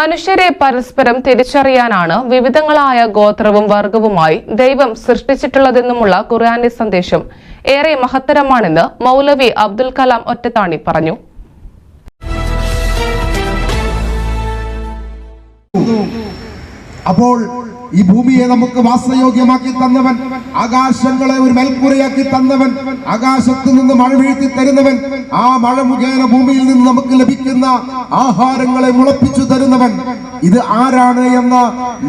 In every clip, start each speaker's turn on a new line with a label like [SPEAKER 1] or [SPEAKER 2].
[SPEAKER 1] മനുഷ്യരെ പരസ്പരം തിരിച്ചറിയാനാണ് വിവിധങ്ങളായ ഗോത്രവും വർഗവുമായി ദൈവം സൃഷ്ടിച്ചിട്ടുള്ളതെന്നുമുള്ള ഖുർആന്റെ സന്ദേശം ഏറെ മഹത്തരമാണെന്ന് മൗലവി അബ്ദുൽ കലാം ഒറ്റത്താണി പറഞ്ഞു.
[SPEAKER 2] അപ്പോൾ ഈ ഭൂമിയെ നമുക്ക് വാസയോഗ്യമാക്കി തന്നവൻ ആകാശങ്ങളെ ഒരു മേൽക്കൂരയാക്കി തന്നവൻ ആകാശത്ത് നിന്ന് മഴ വീഴ്ത്തി തരുന്നവൻ ആ മഴ മുഖേന ഭൂമിയിൽ നിന്ന് നമുക്ക് ലഭിക്കുന്ന ആഹാരങ്ങളെ മുളപ്പിച്ചു തരുന്നവൻ. ഇത് ആരാണ് എന്ന്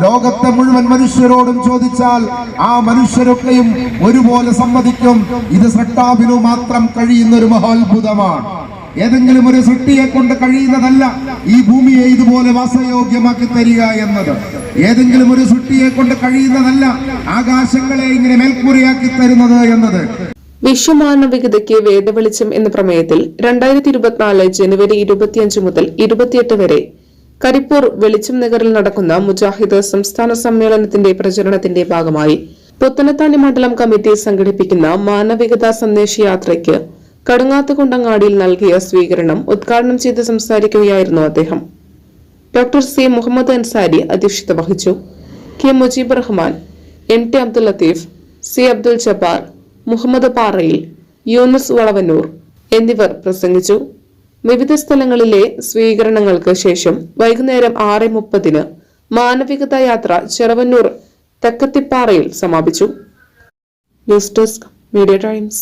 [SPEAKER 2] ലോകത്തെ മുഴുവൻ മനുഷ്യരോടും ചോദിച്ചാൽ ആ മനുഷ്യരൊക്കെയും ഒരുപോലെ സമ്മതിക്കും. ഇത് സട്ടാബിനു മാത്രം കഴിയുന്ന ഒരു മഹാത്ഭുതമാണ്. ഏതെങ്കിലും ഒരു സൃഷ്ടിയെ കൊണ്ട് കഴിയുന്നതല്ല ഈ ഭൂമിയെ ഇതുപോലെ വാസയോഗ്യമാക്കി തരിക എന്നത്. ഏതെങ്കിലും ഒരു സൃഷ്ടിയെ കൊണ്ട് കഴിയുന്നതല്ല ആകാശങ്ങളെ ഇങ്ങനെ മേൽക്കൂരയാക്കി തരുന്നത് എന്നത്.
[SPEAKER 3] വിശ്വമാനവികതയ്ക്ക് വേദവെളിച്ചം എന്ന പ്രമേയത്തിൽ രണ്ടായിരത്തി ഇരുപത്തിനാല് ജനുവരി ഇരുപത്തിയഞ്ച് മുതൽ ഇരുപത്തിയെട്ട് വരെ കരിപ്പൂർ വെളിച്ചം നഗറിൽ നടക്കുന്ന മുജാഹിദ് സംസ്ഥാന സമ്മേളനത്തിന്റെ പ്രചരണത്തിന്റെ ഭാഗമായി പുത്തനത്താണി മണ്ഡലം കമ്മിറ്റി സംഘടിപ്പിക്കുന്ന മാനവികതാ സന്ദേശയാത്രയ്ക്ക് കടുങ്ങാത്തുകുണ്ടങ്ങാടിയിൽ നൽകിയ സ്വീകരണം ഉദ്ഘാടനം ചെയ്ത് സംസാരിക്കുകയായിരുന്നു അദ്ദേഹം. Doctor C. മുഹമ്മദ് അൻസാരി അധ്യക്ഷത വഹിച്ചു. K. Mujeeb Rahman M. T. Abdul Latheef C. Abdul Jabbar Muhammad Parayil Yunus Valavannur എന്നിവർ പ്രസംഗിച്ചു. വിവിധ സ്ഥലങ്ങളിലെ സ്വീകരണങ്ങൾക്ക് ശേഷം വൈകുന്നേരം ആറ് മുപ്പതിന് മാനവികതാ യാത്ര ചെറവന്നൂർ തെക്കത്തിപ്പാറയിൽ സമാപിച്ചു. News desk Media Times.